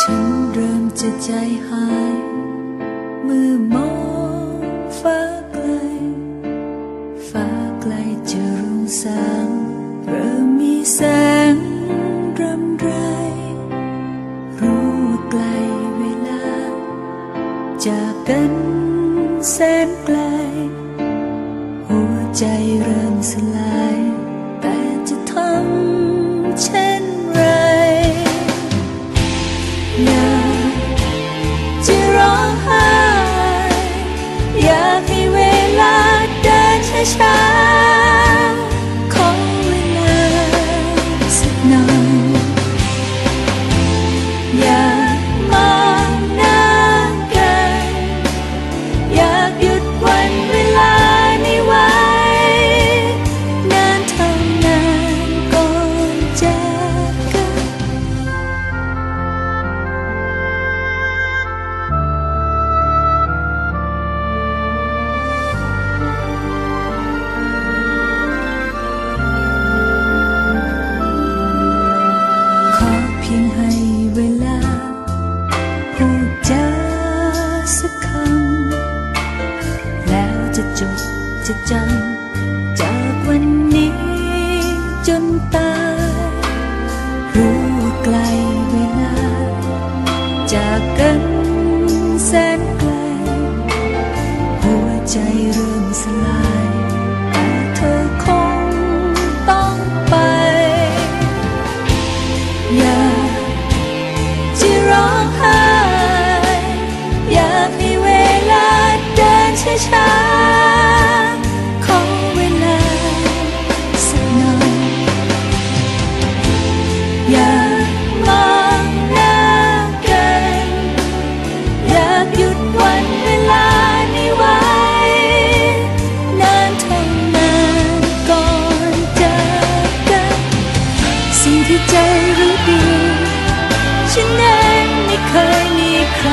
ฉันเริ่มจะใจหาย เมื่อมองฟ้าไกล ฟ้าไกลจะรุ่งสางเริ่มมีแสงรำไร รู้ไกลเวลา จากกันแสนไกล หัวใจเริ่มสลาย จันจากวันนี้จนตาย ที่ใจรู้ดี ฉันเองไม่เคยมีใคร